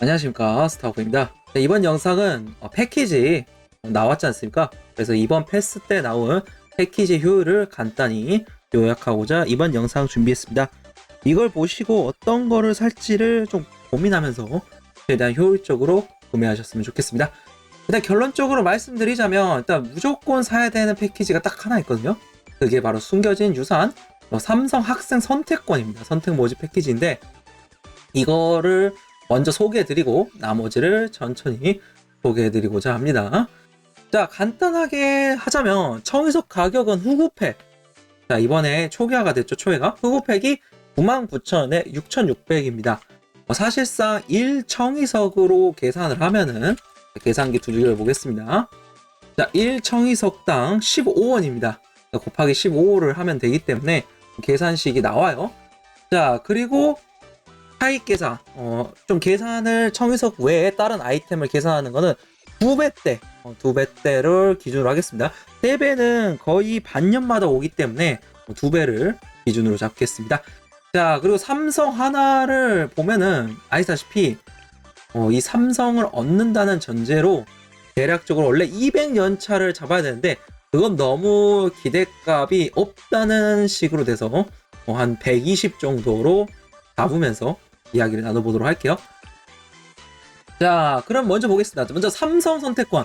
안녕하십니까 스타워크입니다. 네, 이번 영상은 어, 패키지 나왔지 않습니까? 그래서 이번 패스 때 나온 패키지 효율을 간단히 요약하고자 이번 영상 준비했습니다. 이걸 보시고 어떤 거를 살지를 좀 고민하면서 최대한 효율적으로 구매하셨으면 좋겠습니다. 일단 결론적으로 말씀드리자면 일단 무조건 사야 되는 패키지가 딱 하나 있거든요. 그게 바로 숨겨진 유산 어, 삼성 학생 선택권입니다. 선택 모집 패키지인데 이거를 먼저 소개해드리고 나머지를 천천히 소개해드리고자 합니다. 자 간단하게 하자면 청이석 가격은 후구팩 자 이번에 초기화가 됐죠 초회가 후구팩이 99,000원에 6,600입니다. 어, 사실상 1청이석으로 계산을 하면은 계산기 두 줄을 보겠습니다. 자 1청이석당 15원입니다. 곱하기 15를 하면 되기 때문에 계산식이 나와요. 자 그리고 차익 계산, 어, 좀 계산을 청이석 외에 다른 아이템을 계산하는 거는 두 배대, 어, 두 배대를 기준으로 하겠습니다. 세 배는 거의 반년마다 오기 때문에 두 배를 기준으로 잡겠습니다. 자, 그리고 삼성 하나를 보면은 아시다시피 어, 이 삼성을 얻는다는 전제로 대략적으로 원래 200연차를 잡아야 되는데 그건 너무 기대값이 없다는 식으로 돼서 어, 한120 정도로 잡으면서 이야기를 나눠보도록 할게요. 자, 그럼 먼저 보겠습니다. 먼저 삼성 선택권.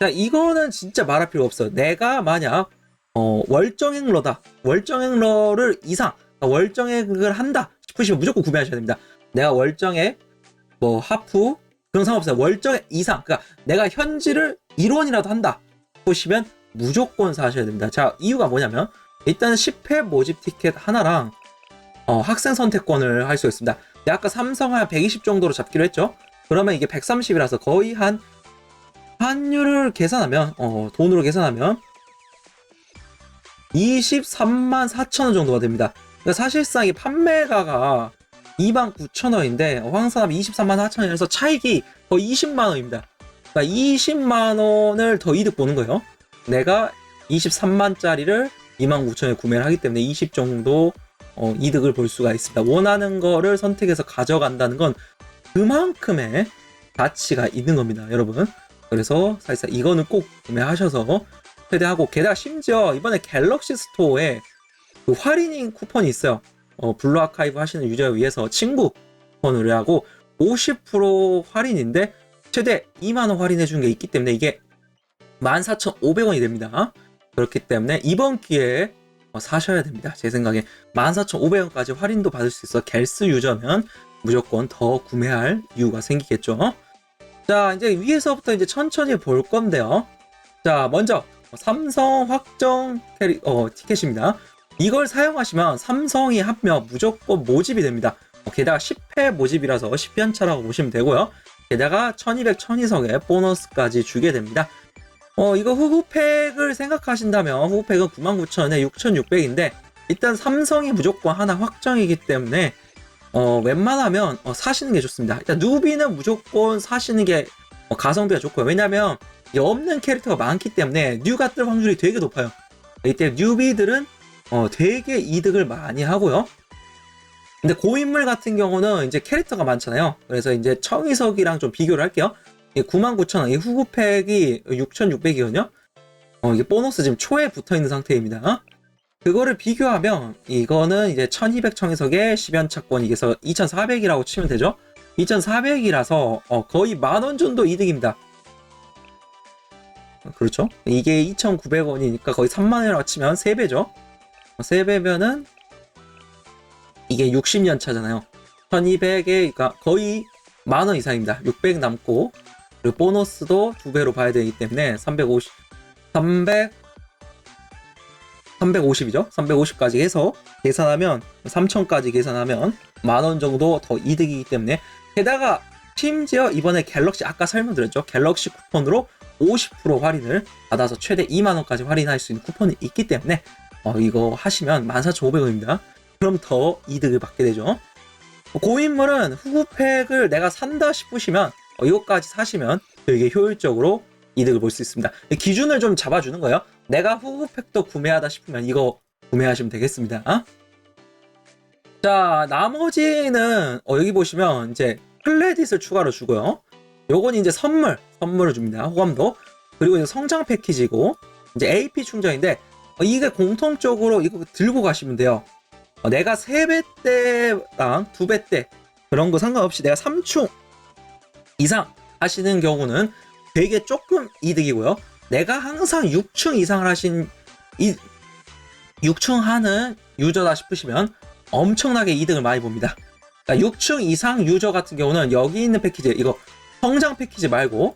자, 이거는 진짜 말할 필요 없어요. 내가 만약 어, 월정액러다. 월정액러를 이상, 그러니까 월정액을 한다 싶으시면 무조건 구매하셔야 됩니다. 내가 월정액, 뭐 하프 그런 상관없어요. 월정액 이상, 그러니까 내가 현지를 1원이라도 한다 보시면 무조건 사셔야 됩니다. 자, 이유가 뭐냐면 일단 10회 모집 티켓 하나랑 어, 학생 선택권을 할 수 있습니다. 네, 아까 삼성 한 120 정도로 잡기로 했죠. 그러면 이게 130이라서 거의 한 환율을 계산하면 어, 돈으로 계산하면 23만 4천 원 정도가 됩니다. 그러니까 사실상 이 판매가가 2만 9천 원인데 황산업이 23만 4천 원에서 차익이 거의 20만 원입니다. 그러니까 20만 원을 더 이득 보는 거예요. 내가 23만짜리를 2만 9천 원에 구매를 하기 때문에 20 정도 어, 이득을 볼 수가 있습니다. 원하는 거를 선택해서 가져간다는 건 그만큼의 가치가 있는 겁니다, 여러분. 그래서 사실상 이거는 꼭 구매하셔서 최대하고 게다가 심지어 이번에 갤럭시 스토어에 그 할인인 쿠폰이 있어요. 어, 블루 아카이브 하시는 유저를 위해서 친구 쿠폰을 하고 50% 할인인데 최대 2만원 할인해 주는 게 있기 때문에 이게 14,500원이 됩니다. 그렇기 때문에 이번 기회에 어, 사셔야 됩니다. 제 생각에 14,500원까지 할인도 받을 수 있어 갤스 유저면 무조건 더 구매할 이유가 생기겠죠. 자, 이제 위에서부터 이제 천천히 볼 건데요. 자, 먼저 삼성 확정 캐리 어, 티켓입니다. 이걸 사용하시면 삼성이 하면 무조건 모집이 됩니다. 어, 게다가 10회 모집이라서 10연차라고 보시면 되고요. 게다가 1200, 1200의 보너스까지 주게 됩니다. 어, 이거 후구팩을 생각하신다면 후구팩은 99,000원에 6,600인데 일단 삼성이 무조건 하나 확정이기 때문에 어, 웬만하면 어, 사시는 게 좋습니다. 일단 누비는 무조건 사시는 게 어, 가성비가 좋고요. 왜냐면 이 없는 캐릭터가 많기 때문에 뉴가 뜰 확률이 되게 높아요. 이때 뉴비들은 어, 되게 이득을 많이 하고요. 근데 고인물 같은 경우는 이제 캐릭터가 많잖아요. 그래서 이제 청이석이랑 좀 비교를 할게요. 99,000원, 이 후구팩이 6,600이거든요. 어, 이게 보너스 지금 초에 붙어 있는 상태입니다. 그거를 비교하면 이거는 이제 1200 청이석에 10연 차권 이게서 2400이라고 치면 되죠. 2400이라서 어, 거의 만원 정도 이득입니다. 그렇죠. 이게 2,900원이니까 거의 3만원이라고 치면 3배죠. 3배면은 이게 60년 차잖아요. 1200에 그러니까 거의 만원 이상입니다. 600 남고 그리고 보너스도 두 배로 봐야 되기 때문에 350 300 350이죠. 350까지 해서 계산하면 3000까지 계산하면 만 원 정도 더 이득이기 때문에 게다가 심지어 이번에 갤럭시 아까 설명드렸죠. 갤럭시 쿠폰으로 50% 할인을 받아서 최대 2만 원까지 할인할 수 있는 쿠폰이 있기 때문에 어, 이거 하시면 14,500원입니다. 그럼 더 이득을 받게 되죠. 고인물은 후구팩을 내가 산다 싶으시면 어, 이것까지 사시면 되게 효율적으로 이득을 볼 수 있습니다. 기준을 좀 잡아주는 거예요. 내가 후구팩도 구매하다 싶으면 이거 구매하시면 되겠습니다. 자, 나머지는 어, 여기 보시면 이제 클레딧을 추가로 주고요. 요건 이제 선물, 선물을 줍니다. 호감도. 그리고 이제 성장 패키지고, 이제 AP 충전인데, 어, 이게 공통적으로 이거 들고 가시면 돼요. 어, 내가 3배대랑 2배대, 그런 거 상관없이 내가 3충 이상 하시는 경우는 되게 조금 이득이고요. 내가 항상 6충 이상을 하신, 이, 6충 하는 유저다 싶으시면 엄청나게 이득을 많이 봅니다. 그러니까 6층 이상 유저 같은 경우는 여기 있는 패키지 이거 성장 패키지 말고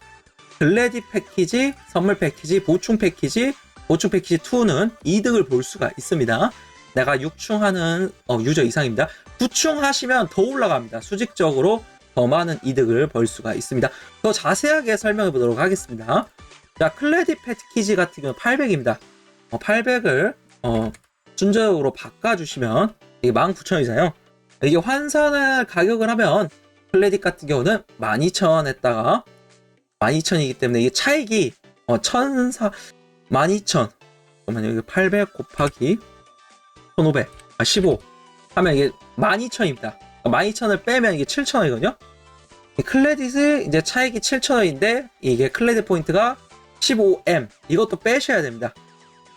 글래디 패키지, 선물 패키지, 보충 패키지, 보충 패키지 2는 이득을 볼 수가 있습니다. 내가 6충 하는 어, 유저 이상입니다. 9충 하시면 더 올라갑니다. 수직적으로 더 많은 이득을 볼 수가 있습니다. 더 자세하게 설명해 보도록 하겠습니다. 자, 클래디 패키지 같은 경우는 800입니다. 800을 어, 순저적으로 바꿔주시면 이게 19,000원이잖아요. 이게 환산을 가격을 하면 클래딕 같은 경우는 12,000원에다가 12,000이기 때문에 이게 차익이 어, 1,400, 12,000 그러면 여기 800 곱하기 1,500, 아, 15 하면 이게 12,000입니다. 12,000을 빼면 이게 7,000원이거든요. 클레딧이 이제 차익이 7,000원인데 이게 클레딧 포인트가 15M 이것도 빼셔야 됩니다.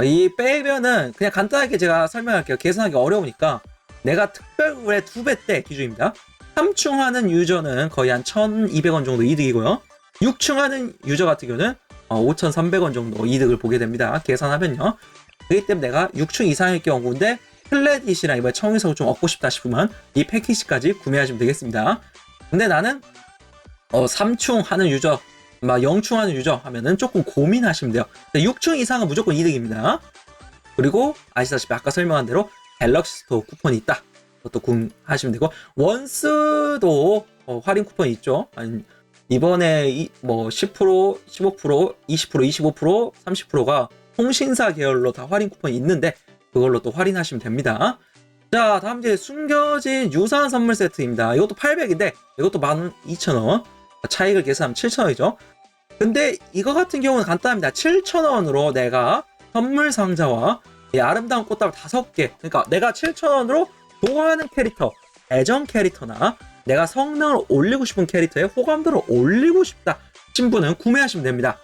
이 빼면은 그냥 간단하게 제가 설명할게요. 계산하기 어려우니까 내가 특별구의 두 배 때 기준입니다. 3충 하는 유저는 거의 한 1,200원 정도 이득이고요. 6충 하는 유저 같은 경우는 5,300원 정도 이득을 보게 됩니다. 계산하면요. 그렇기 때문에 내가 6충 이상일 경우인데 플랫잇이랑 이번에 청위석을 좀 얻고 싶다 싶으면 이 패키지까지 구매하시면 되겠습니다. 근데 나는 어, 3충 하는 유저, 막 0충 하는 유저 하면은 조금 고민하시면 돼요. 6충 이상은 무조건 이득입니다. 그리고 아시다시피 아까 설명한 대로 갤럭시 스토어 쿠폰이 있다. 그것도 구매하시면 되고 원스도 어, 할인 쿠폰이 있죠. 아니, 이번에 이, 뭐 10%, 15%, 20%, 25%, 30%가 통신사 계열로 다 할인 쿠폰이 있는데 그걸로 또 할인하시면 됩니다. 자, 다음 이제 숨겨진 유사한 선물 세트입니다. 이것도 800인데 이것도 12,000원. 차익을 계산하면 7,000원이죠. 근데 이거 같은 경우는 간단합니다. 7,000원으로 내가 선물 상자와 이 아름다운 꽃다발 5개. 그러니까 내가 7,000원으로 좋아하는 캐릭터, 애정 캐릭터나 내가 성능을 올리고 싶은 캐릭터의 호감도를 올리고 싶다. 신분은 구매하시면 됩니다.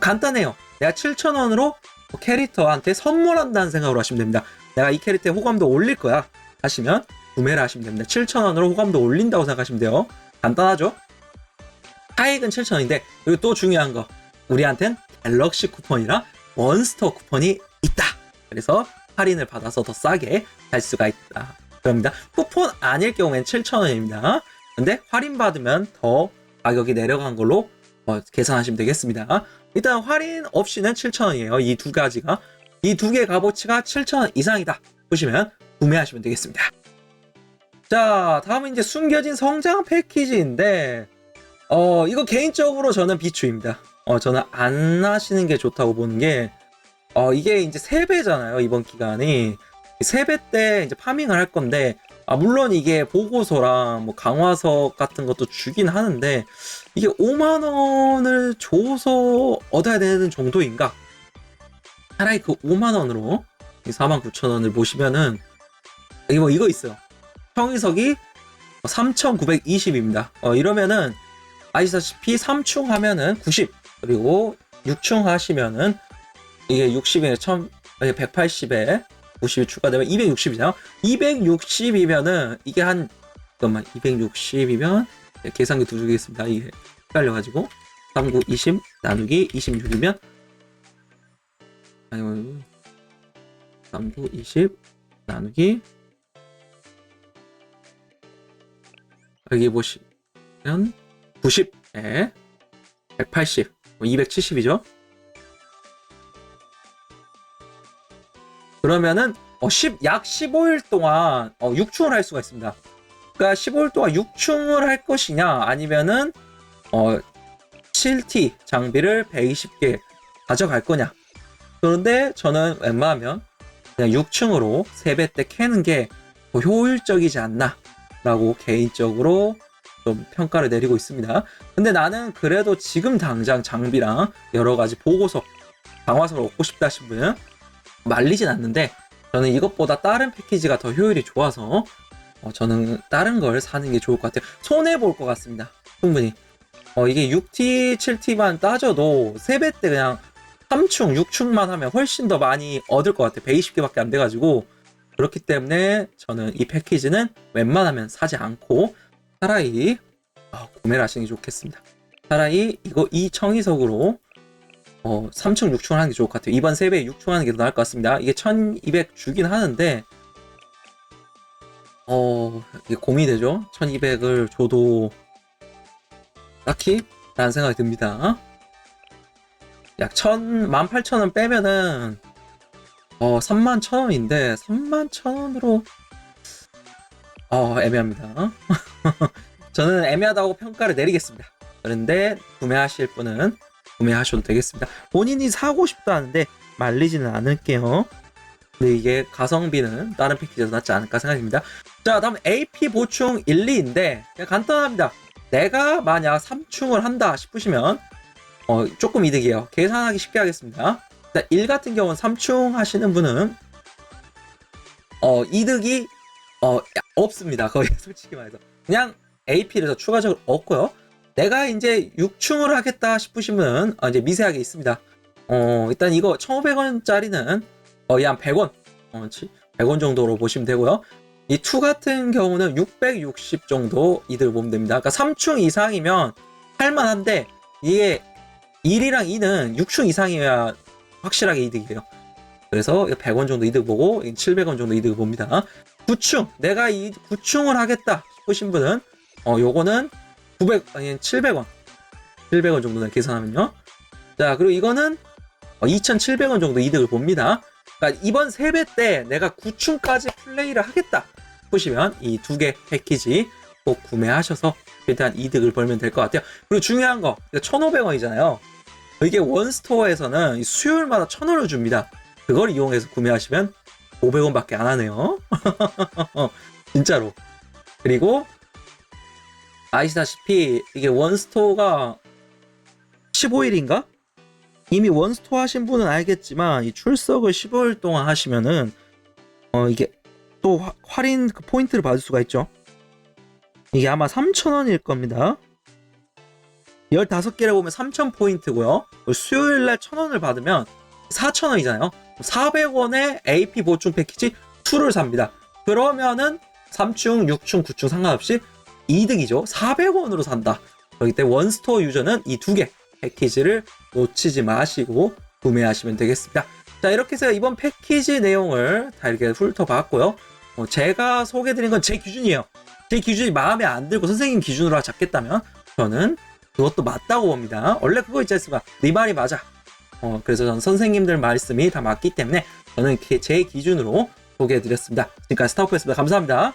간단해요. 내가 7,000원으로 캐릭터한테 선물한다는 생각으로 하시면 됩니다. 내가 이 캐릭터의 호감도 올릴 거야. 하시면 구매를 하시면 됩니다. 7,000원으로 호감도 올린다고 생각하시면 돼요. 간단하죠? 차익은 7,000원인데 그리고 또 중요한 거 우리한텐 갤럭시 쿠폰이랑 원스토어 쿠폰이 있다. 그래서 할인을 받아서 더 싸게 살 수가 있다. 그럽니다. 쿠폰 아닐 경우엔 7,000원입니다. 근데 할인 받으면 더 가격이 내려간 걸로 어, 계산하시면 되겠습니다. 일단 할인 없이는 7,000원이에요. 이 두 가지가. 이 두개 값어치가 7,000원 이상이다. 보시면 구매하시면 되겠습니다. 자, 다음은 이제 숨겨진 성장 패키지인데, 어, 이거 개인적으로 저는 비추입니다. 어, 저는 안 하시는 게 좋다고 보는 게, 어, 이게 이제 3배잖아요, 이번 기간이. 3배 때 이제 파밍을 할 건데, 아, 물론 이게 보고서랑 뭐 강화석 같은 것도 주긴 하는데, 이게 5만 원을 줘서 얻어야 되는 정도인가? 차라리 그 5만 원으로 49,000원을 보시면은, 이거, 뭐 이거 있어요. 평이석이 3,920입니다. 어, 이러면은, 아시다시피 3충 하면은 90, 그리고 6충 하시면은 이게 60에 1000, 180에 90이 추가되면 260이잖아요. 260이면은 이게 한 잠깐만 260이면 계산기 두 개겠습니다. 이게 헷갈려가지고 39, 20 나누기 26이면 아니 39, 20 나누기 여기 보시면 90 에 180, 270이죠. 그러면은 어, 10, 약 15일 동안 어, 6충을 할 수가 있습니다. 그러니까 15일 동안 6충을 할 것이냐 아니면은 어, 7T 장비를 120개 가져갈 거냐. 그런데 저는 웬만하면 그냥 6층으로 3배 때 캐는 게 더 효율적이지 않나 라고 개인적으로 좀 평가를 내리고 있습니다. 근데 나는 그래도 지금 당장 장비랑 여러 가지 보고서, 강화석을 얻고 싶다 싶으면 말리진 않는데 저는 이것보다 다른 패키지가 더 효율이 좋아서 어, 저는 다른 걸 사는 게 좋을 것 같아요. 손해 볼 것 같습니다. 충분히. 어, 이게 6T, 7T만 따져도 3배 때 그냥 3충, 6충만 하면 훨씬 더 많이 얻을 것 같아요. 120개밖에 안 돼가지고. 그렇기 때문에 저는 이 패키지는 웬만하면 사지 않고 차라리 어, 구매를 하시는 게 좋겠습니다. 차라리 이거 이 청이석으로 어, 3충, 6충 하는 게 좋을 것 같아요. 이번 3배 6충 하는 게 더 나을 것 같습니다. 이게 1200 주긴 하는데 어, 이게 고민이 되죠? 1200을 줘도 딱히? 라는 생각이 듭니다. 약 1000, 18,000원 빼면은 어, 3만 1,000원인데 3만 1,000원으로 어, 애매합니다. 저는 애매하다고 평가를 내리겠습니다. 그런데 구매하실 분은 구매하셔도 되겠습니다. 본인이 사고 싶다는데 말리지는 않을게요. 근데 이게 가성비는 다른 패키지에서 낫지 않을까 생각입니다. 자, 다음 AP 보충 1, 2인데 그냥 간단합니다. 내가 만약 3충을 한다 싶으시면 어, 조금 이득이에요. 계산하기 쉽게 하겠습니다. 자, 1 같은 경우는 3충 하시는 분은 어, 이득이 어, 야, 없습니다. 거의 솔직히 말해서. 그냥 AP를 더 추가적으로 얻고요. 내가 이제 6충을 하겠다 싶으시면 어, 이제 미세하게 있습니다. 어, 일단 이거 1,500원짜리는 거의 한 100원, 어, 100원 정도로 보시면 되고요. 이 2 같은 경우는 660 정도 이득을 보면 됩니다. 그러니까 3충 이상이면 할만한데 이게 1이랑 2는 6충 이상이어야 확실하게 이득이에요. 그래서 100원 정도 이득 보고 700원 정도 이득을 봅니다. 9충 내가 이 9충을 하겠다 싶으신 분은 어 요거는 900 아니 700원 700원 정도는 계산하면요. 자 그리고 이거는 2,700원 정도 이득을 봅니다. 그러니까 이번 3배 때 내가 9층까지 플레이를 하겠다 보시면 이 두 개 패키지 꼭 구매하셔서 일단 이득을 벌면 될 것 같아요. 그리고 중요한 거 1,500원이잖아요. 이게 원스토어에서는 수요일마다 1,000원을 줍니다. 그걸 이용해서 구매하시면 500원밖에 안 하네요. 진짜로. 그리고 아시다시피 이게 원스토어가 15일인가? 이미 원스토어 하신 분은 알겠지만 이 출석을 15일 동안 하시면은 어 이게 또 화- 할인 그 포인트를 받을 수가 있죠. 이게 아마 3,000원일 겁니다. 15개를 보면 3,000 포인트고요. 수요일 날 1,000원을 받으면 4,000원이잖아요. 400원에 AP 보충 패키지 2를 삽니다. 그러면은 3충, 6충, 9충 상관없이 이득이죠. 400원으로 산다. 그렇기 때문에 원스토어 유저는 이 두 개 패키지를 놓치지 마시고 구매하시면 되겠습니다. 자, 이렇게 해서 이번 패키지 내용을 다 이렇게 훑어봤고요. 어, 제가 소개해드린 건 제 기준이에요. 제 기준이 마음에 안 들고 선생님 기준으로 잡겠다면 저는 그것도 맞다고 봅니다. 원래 그거 있지 않습니까? 네 말이 맞아. 어, 그래서 저는 선생님들 말씀이 다 맞기 때문에 저는 게- 제 기준으로 소개해드렸습니다. 지금까지 스타워프였습니다. 감사합니다.